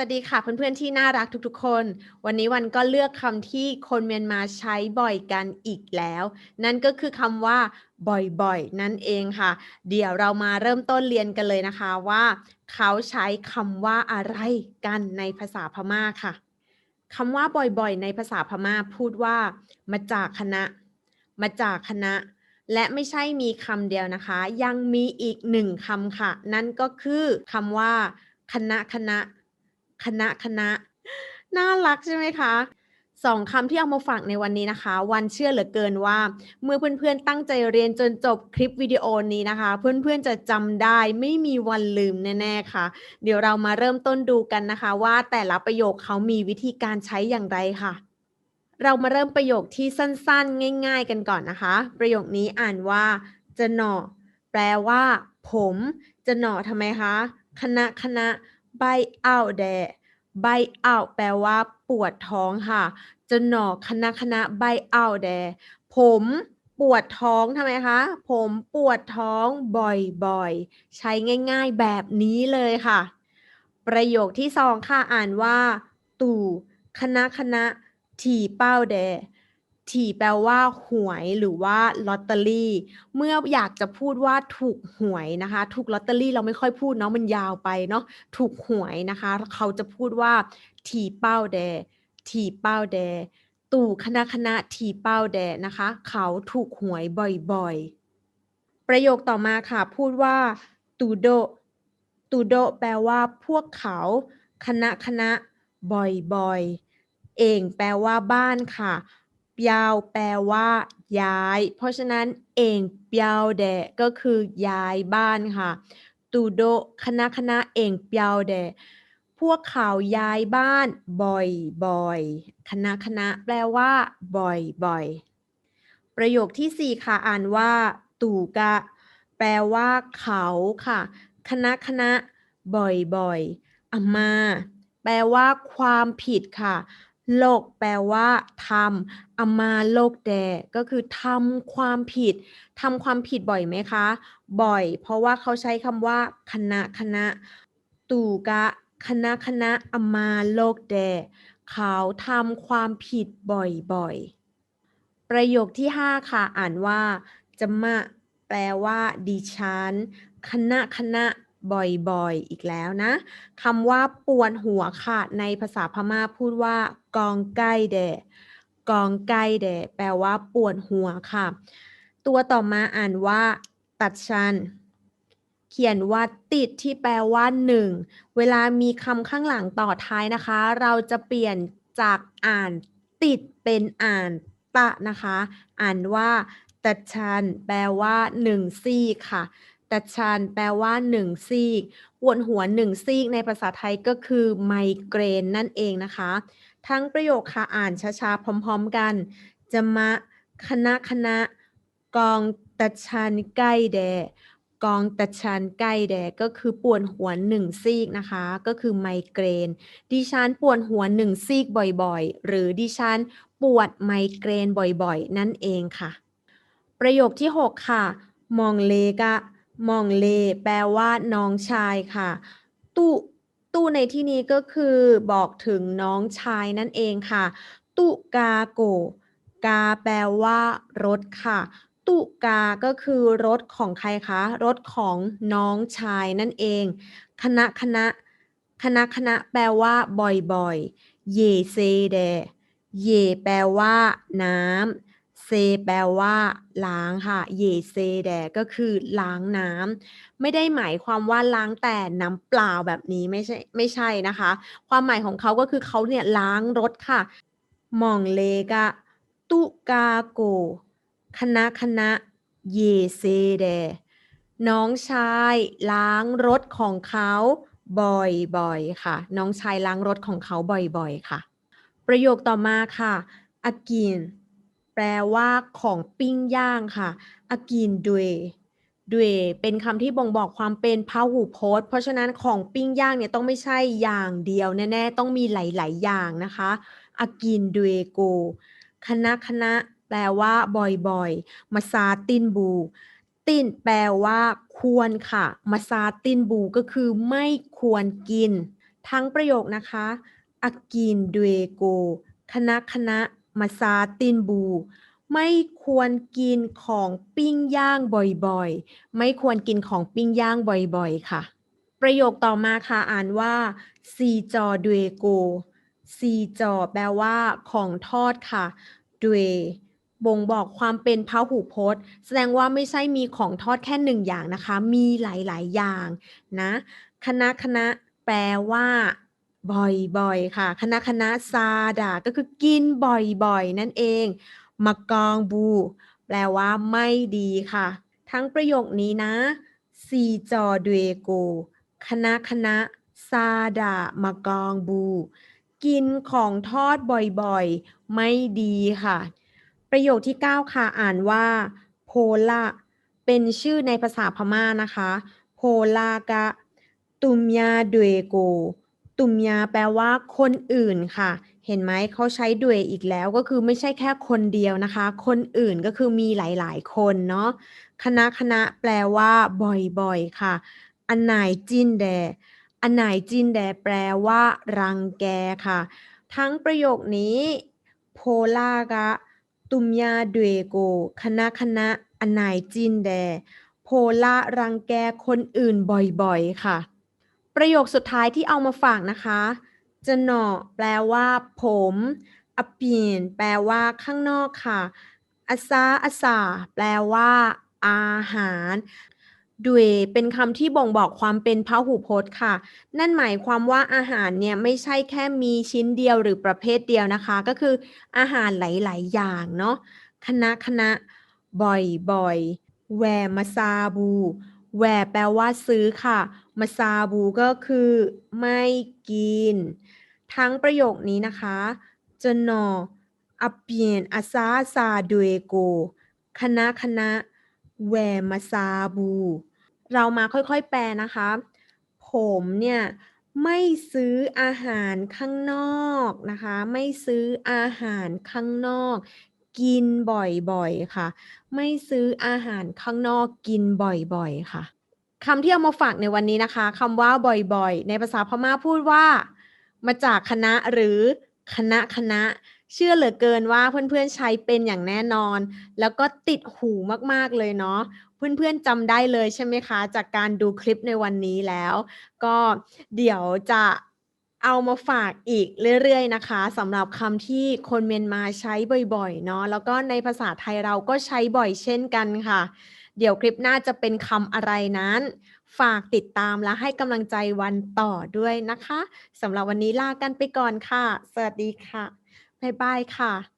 วัสดีค่ะเพื่อนๆที่น่ารักทุกๆคน วันนี้วันก็เลือกคำที่คนเมียนมาใช้บ่อยกันอีกแล้ว นั่นก็คือคำว่าบ่อยๆ นั่นเองค่ะ เดี๋ยวเรามาเริ่มต้นเรียนกันเลยนะคะว่า เขาใช้คำว่าอะไรกันในภาษาพม่าค่ะคำว่าบ่อยๆ ในภาษาพม่าพูดว่า มาจากคณะ มาจากคณะ และไม่ใช่มีคำเดียวนะคะ ยังมีอีกหนึ่งคำค่ะ นั่นก็คือคำว่า คณะคณะ คณะคณะ น่ารักใช่ไหมคะสองคำที่เอามาฝากในวันนี้นะคะ วันเชื่อเหลือเกินว่า เมื่อเพื่อนๆตั้งใจเรียนจนจบคลิปวิดีโอนี้นะคะ เพื่อนๆจะจำได้ไม่มีวันลืมแน่ๆค่ะ เดี๋ยวเรามาเริ่มต้นดูกันนะคะ ว่าแต่ละประโยคเขามีวิธีการใช้อย่างไรค่ะ เรามาเริ่มประโยคที่สั้นๆ ง่าย ๆ กันก่อนนะคะ ประโยคนี้อ่านว่า จะหนอแปลว่า ผม จะหนอทำไมคะคณะคณะ ใบเอาแดใบเอาแปลว่าปวดท้องค่ะ จะหนอคณะคณะใบเอาแดผมปวดท้องทำไมคะ ผมปวดท้องบ่อยๆ ใช้ง่าย ๆแบบนี้เลยค่ะ ประโยคที่สองค่ะ อ่านว่า ตู่คณะคณะถี่เป้าแด ถี่แปลว่า หวยหรือว่าลอตเตอรี่ เมื่ออยากจะพูดว่าถูกหวยนะคะ ถูกลอตเตอรี่เราไม่ค่อยพูดเนาะมันยาวไปเนาะถูกหวยนะคะ เขาจะพูดว่า ถี่เป้าแด ถี่เป้าแด ตู่คณะคณะถี่เป้าแดนะคะ เขาถูกหวยบ่อยๆ ประโยคต่อมาค่ะ พูดว่า ตูโด ตูโดแปลว่า พวกเขา คณะคณะบ่อยๆเองแปลว่าบ้านค่ะ ยาวแปลว่า ย้าย เพราะฉะนั้นเองเปียวแดก็คือย้ายบ้านค่ะตูโดคณะคณะเองเปียวแดพวกเขาย้ายบ้านบ่อยๆคณะคณะแปลว่า บ่อยๆประโยคที่สี่ค่ะอ่านว่า ตู่กะ แปลว่า เขาค่ะ คณะคณะบ่อยๆอามา แปลว่า ความผิดค่ะ โลกแปลว่าทำอามาโลกแดก็คือทำความผิดทำความผิดบ่อยไหมคะ บ่อย เพราะว่าเขาใช้คำว่าคณะคณะตู่กะคณะคณะอามาโลกแดเขาทำความผิดบ่อยๆ ประโยคที่ 5 ค่ะ อ่านว่าจะมะแปลว่าดิฉัน คณะคณะ บ่อยๆ อีกแล้วนะคำว่าปวดหัวค่ะในภาษาพม่าพูดว่า กองใกล้แดกองใกล้แดแปลว่าปวดหัวค่ะ ตัวต่อมาอ่านว่า ตัดชัน เขียนว่าติดที่แปลว่า1เวลามีคำข้างหลังต่อท้ายนะคะ เราจะเปลี่ยนจากอ่านติดเป็นอ่านตะนะคะ อ่านว่าตัดชัน แปลว่า1ซี่ค่ะ ตัชันแปลว่า1ซีกปวดหัว1ซีกในภาษาไทยก็คือไมเกรนนั่นเองนะคะ ทั้งประโยคค่ะอ่านช้าๆ พร้อม ๆ กัน จะมะคณะคณะกองตัชันใกล้แดกองตัดชันใกล้แดก็คือปวดหัวหนึ่งซีกนะคะ ก็คือไมเกรน ดิฉันปวดหัวหนึ่งซีกบ่อยๆ หรือดิฉันปวดไมเกรนบ่อยๆ นั่นเองค่ะ ประโยคที่ 6 ค่ะ มองเลกะ มองเล แปลว่าน้องชายค่ะ ตู้ตู้ในที่นี้ก็คือบอกถึงน้องชายนั่นเองค่ะ ตุกาโก กาแปลว่ารถค่ะ ตุกาก็คือรถของใครคะ รถของน้องชายนั่นเอง คณะคณะ คณะคณะแปลว่าบ่อยๆ เยเซเด เยแปลว่าน้ำ เซแปลว่า ล้างค่ะ เยเซแดก็คือล้างน้ำไม่ได้หมายความว่าล้างแต่น้ำเปล่าแบบนี้ไม่ใช่ไม่ใช่นะคะ ความหมายของเขาก็คือเขาเนี่ยล้างรถค่ะมองเลกะตุกาโก คณะคณะ เยเซแดน้องชายล้างรถของเขาบ่อยๆค่ะ น้องชายล้างรถของเขาบ่อยๆค่ะ ประโยคต่อมาค่ะอากิน แปลว่าของปิ้งย่างค่ะอากินด u ยด u ยเป็นคำที่บ่งบอกความเป็นพหูพจน์ เพราะฉะนั้นของปิ้งย่างเนี่ยต้องไม่ใช่อย่างเดียวแน่ๆ ต้องมีหลายๆ อย่างนะคะอากินด u ยโกคณะคณะแปลว่าบ่อยๆ มาซาตินบู ตินแปลว่าควรค่ะ มาซาตินบูก็คือไม่ควรกิน ทั้งประโยคนะคะอากินด u โกคณะคณะ มาซาตินบู ไม่ควรกินของปิ้งย่างบ่อยๆ ไม่ควรกินของปิ้งย่างบ่อยๆ ค่ะ ประโยคต่อมาค่ะอ่านว่าซีจอด u โกซีจอแปลว่าของทอดค่ะด u บ่งบอกความเป็นพหูพจน์ แสดงว่าไม่ใช่มีของทอดแค่หนึ่งอย่างนะคะ มีหลายๆ อย่างนะ คณะคณะแปลว่า บ่อยๆ ค่ะ คณะคณะซาดาก็คือกินบ่อยๆ นั่นเองมากองบู แปลว่าไม่ดีค่ะ ทั้งประโยคนี้นะซีจอด u โกคณะคณะซาดามากองบู กินของทอดบ่อยๆ ไม่ดีค่ะ ประโยคที่ 9 ค่ะอ่านว่า โพลาเป็นชื่อในภาษาพม่านะคะ โพลากะตุมยาดเวโก ตุมยาแปลว่าคนอื่นค่ะ เห็นไหมเขาใช้ด้วยอีกแล้วก็คือไม่ใช่แค่คนเดียวนะคะ คนอื่นก็คือมีหลายๆ คนเนาะคณะคณะแปลว่าบ่อยๆค่ะ อันไหนจินแด อันไหนจินแดแปลว่า รังแกค่ะ ทั้งประโยคนี้โพลากะตุมยาดเวโกคณะคณะอันไหนจินแด โพละรังแกคนอื่นบ่อยๆค่ะ ประโยคสุดท้ายที่เอามาฝากนะคะจะหนอแปลว่า ผมอเปีนแปลว่าข้างนอกค่ะอาซาอาซาแปลว่า อาหารด้วยเป็นคำที่บ่งบอกความเป็นพหูพจน์ค่ะ นั่นหมายความว่าอาหารเนี่ยไม่ใช่แค่มีชิ้นเดียวหรือประเภทเดียวนะคะ ก็คืออาหารหลาย ๆ อย่างเนาะคณะคณะบ่อยๆแวมาซาบู แวแปลว่าซื้อค่ะมาซาบูก็คือไม่กิน ทั้งประโยคนี้นะคะจะนออเปียนอาซาซาดเวโกคณะคณะแวมาซาบู เรามาค่อยๆแปลนะคะ ผมเนี่ยไม่ซื้ออาหารข้างนอกนะคะ ไม่ซื้ออาหารข้างนอก กินบ่อยๆค่ะ ไม่ซื้ออาหารข้างนอกกินบ่อยๆค่ะคำที่เอามาฝากในวันนี้นะคะคำว่าบ่อยๆ ในภาษาพม่าพูดว่า มาจากคณะหรือคณะคณะ เชื่อเหลือเกินว่าเพื่อนๆใช้เป็นอย่างแน่นอน แล้วก็ติดหูมากๆเลยเนาะเพื่อนๆจำได้เลยใช่ไหมคะ จากการดูคลิปในวันนี้แล้ว ก็เดี๋ยวจะ เอามาฝากอีกเรื่อยๆนะคะสำหรับคำที่คนเมียนมาใช้บ่อยๆเนาะแล้วก็ในภาษาไทยเราก็ใช้บ่อยเช่นกันค่ะ เดี๋ยวคลิปหน้าจะเป็นคำอะไรนั้น ฝากติดตามและให้กำลังใจวันต่อด้วยนะคะสำหรับวันนี้ลากันไปก่อนค่ะ สวัสดีค่ะ บ๊ายบายค่ะ